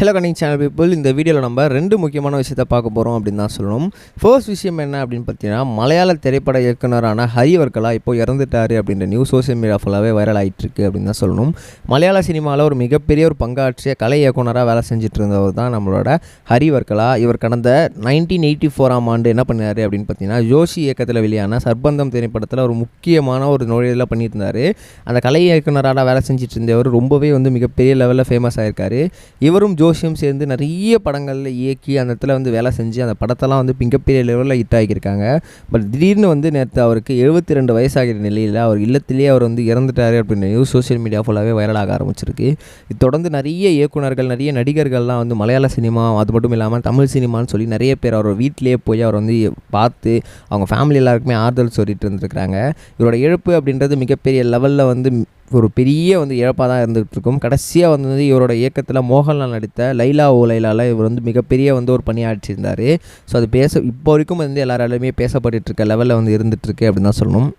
Hello கனிங் channel people இந்த வீடியோவில் நம்ம ரெண்டு முக்கியமான விஷயத்தை பார்க்க போகிறோம் அப்படின்னு தான் சொல்லணும். ஃபர்ஸ்ட் விஷயம் என்ன அப்படின்னு பார்த்தீங்கன்னா மலையாள திரைப்பட இயக்குனரான ஹரிவர்கலா இப்போ இறந்துட்டாரு அப்படின்ற நியூஸ் சோசியல் மீடியா ஃபுல்லாகவே வைரல் ஆகிட்டுருக்கு அப்படின்னு தான் சொல்லணும். மலையாள சினிமாவில் ஒரு மிகப்பெரிய ஒரு பங்காற்றிய கலை இயக்குனராக வேலை செஞ்சுட்டு இருந்தவர் தான் நம்மளோட ஹரிவர்கலா இவர் கடந்த நைன்டீன் எயிட்டி ஃபோராம் ஆண்டு என்ன பண்ணாரு அப்படின்னு பார்த்தீங்கன்னா ஜோஷி இயக்கத்தில் வெளியான சர்பந்தம் திரைப்படத்தில் ஒரு முக்கியமான ஒரு நுழையில பண்ணியிருந்தார். அந்த கலை இயக்குனராக வேலை செஞ்சுட்டு இருந்தவர் ரொம்பவே வந்து மிகப்பெரிய லெவலில் ஃபேமஸ் ஆயிருக்காரு. இவரும் ஜோஷியும் சேர்ந்து நிறைய படங்களில் இயக்கி அந்த இடத்துல வந்து வேலை செஞ்சு அந்த படத்தெல்லாம் வந்து மிகப்பெரிய லெவலில் ஹிட் ஆகியிருக்காங்க பட் திடீர்னு வந்து நேற்று அவருக்கு எழுபத்தி ரெண்டு வயசாகிற நிலையில் அவர் இல்லத்திலேயே அவர் வந்து இறந்துட்டார் அப்படின்ற நியூஸ் சோஷியல் மீடியா ஃபுல்லாகவே வைரலாக ஆரம்பிச்சிருக்கு. இது தொடர்ந்து நிறைய இயக்குனர்கள் நிறைய நடிகர்கள்லாம் வந்து மலையாள சினிமா அது மட்டும் இல்லாமல் தமிழ் சினிமான்னு சொல்லி நிறைய பேர் அவர் வீட்டிலேயே போய் அவர் வந்து பார்த்து அவங்க ஃபேமிலி எல்லாருக்குமே ஆறுதல் சொல்லிட்டு இருந்திருக்கிறாங்க. இவரோட இழப்பு அப்படின்றது மிகப்பெரிய லெவலில் வந்து ஒரு பெரிய வந்து இழப்பாக தான் இருந்துகிட்டு இருக்கும் கடைசியாக வந்து இவரோட இயக்கத்தில் மோகன்லால் நடித்த லைலா ஓ லைலாவில் இவர் வந்து மிகப்பெரிய வந்து ஒரு பணியாற்றியிருந்தார் ஸோ அது பேச இப்போ வரைக்கும் வந்து எல்லாராலையுமே பேசப்பட்டுருக்க லெவலில் வந்து இருந்துகிட்ருக்கு அப்படின்னு தான் சொல்லணும்.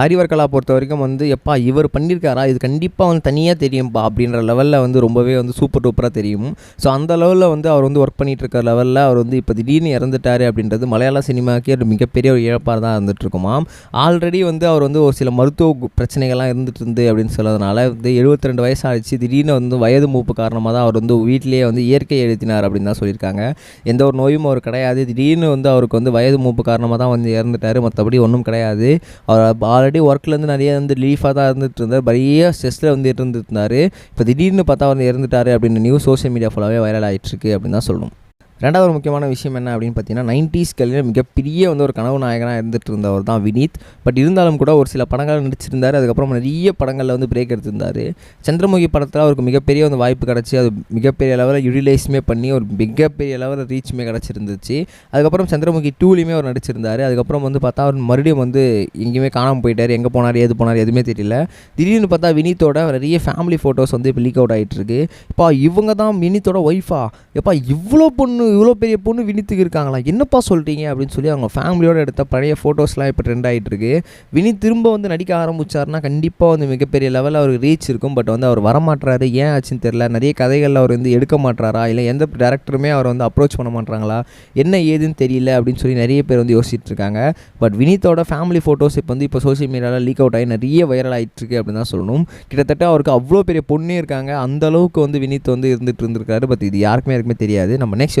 ஹரிவர்கலா பொறுத்த வரைக்கும் வந்து எப்பா இவர் பண்ணியிருக்காரா இது கண்டிப்பாக வந்து தனியாக தெரியும்ப்பா அப்படின்ற லெவலில் வந்து ரொம்பவே வந்து சூப்பர் டூப்பராக தெரியும். ஸோ அந்த லெவலில் வந்து அவர் வந்து ஒர்க் பண்ணிகிட்டு இருக்க லெவலில் அவர் வந்து இப்போ திடீர்னு இறந்துட்டாரு அப்படின்றது மலையாள சினிமாக்கே ஒரு மிகப்பெரிய ஒரு இழப்பாக தான் இருந்துட்டுருக்குமா? ஆல்ரெடி வந்து அவர் வந்து ஒரு சில மருத்துவ பிரச்சனைகள்லாம் இருந்துட்டு இருந்து அப்படின்னு சொன்னதுனால வந்து எழுபத்தி ரெண்டு வயசு ஆயிடுச்சு திடீர்னு வந்து வயது மூப்பு காரணமாக தான் அவர் வந்து வீட்டிலேயே வந்து இயற்கை எழுத்தினார் அப்படின்னு தான் சொல்லியிருக்காங்க. எந்த ஒரு நோயும் அவர் கிடையாது. திடீர்னு வந்து அவருக்கு வந்து வயது மூப்பு காரணமாக தான் வந்து இறந்துட்டார். மற்றபடி ஒன்றும் கிடையாது. அவர் ஆல்ரெடி ஒர்க்லேருந்து நிறைய வந்து ரிலீஃபாக தான் இருந்துட்டு இருந்தார் நிறைய ஸ்ட்ரெஸ்ஸில் வந்து இருந்துருந்தார் இருந்தார் இப்போ திடீர்னு பார்த்தா வந்து இறந்துட்டார் அப்படின்னு நியூஸ் சோஷியல் மீடியா ஃபுல்லாகவே வைரல் ஆகிட்டுருக்கு அப்படின்னு தான் சொல்லணும். ரெண்டாவது ஒரு முக்கியமான விஷயம் என்ன அப்படின்னு பார்த்தீங்கன்னா நைன்டிஸ்களில் மிகப்பெரிய வந்து ஒரு கனவு நாயகனாக இருந்துட்டு இருந்தவர் தான் வினீத். பட் இருந்தாலும் கூட ஒரு சில படங்கள் நடிச்சிருந்தார். அதுக்கப்புறம் நிறைய படங்களில் வந்து பிரேக் எடுத்திருந்தார். சந்திரமுகி படத்தில் அவருக்கு மிகப்பெரிய வந்து வாய்ப்பு கிடச்சி அது மிகப்பெரிய லெவலில் யூட்டிலைஸுமே பண்ணி ஒரு மிகப்பெரிய லெவலில் ரீச்சுமே கிடச்சிருந்துச்சு. அதுக்கப்புறம் சந்திரமுகி டூலையுமே அவர் நடிச்சிருந்தார். அதுக்கப்புறம் வந்து பார்த்தா அவர் மறுபடியும் வந்து எங்கேயுமே காணாமல் போயிட்டார். எங்கே போனார் ஏது போனார் எதுவுமே தெரியல. திடீர்னு பார்த்தா வினீத்தோட நிறைய ஃபேமிலி ஃபோட்டோஸ் வந்து இப்போ லீக் அவுட் ஆகிட்டு இருக்கு இப்போ இவங்க தான் வினீத்தோட ஒய்ஃபா எப்பா இவ்வளோ பொண்ணு இவ்வளோ பெரிய பொண்ணு வினித்துக்கு இருக்காங்களா? என்னப்பா சொல்கிறீங்க அப்படின்னு சொல்லி அவங்க ஃபேமிலியோடு எடுத்த பழைய ஃபோட்டோஸ்லாம் இப்போ ட்ரெண்ட் ஆகிட்டுருக்கு வினித் திரும்ப வந்து நடிக்க ஆரம்பிச்சாருன்னா கண்டிப்பாக வந்து மிகப்பெரிய லெவலில் அவருக்கு ரீச் இருக்கும். பட் வந்து அவர் வரமாட்டுறாரு ஏன் ஆச்சுன்னு தெரில நிறைய கதைகளில் அவர் வந்து எடுக்க மாட்டாரா இல்லை எந்த டேரக்டருமே அவர் வந்து அப்ரோச் பண்ண மாட்றாங்களா? என்ன ஏதுன்னு தெரியல அப்படின்னு சொல்லி நிறைய பேர் வந்து யோசிச்சுட்டு இருக்காங்க. பட் வினித்தோட ஃபேமிலி ஃபோட்டோஸ் இப்போ வந்து இப்போ சோஷியல் மீடியாவில் லீக் அவுட் ஆகி நிறைய வைரல் ஆகிட்டுருக்கு அப்படின்னு தான் சொல்லணும். கிட்டத்தட்ட அவருக்கு அவ்வளோ பெரிய பொண்ணே இருக்காங்க. அந்த அளவுக்கு வந்து வினித் வந்து இருந்துட்டு இருந்திருக்காரு. பட் இது யாருக்குமே யாருக்குமே தெரியாது. நம்ம நெக்ஸ்ட்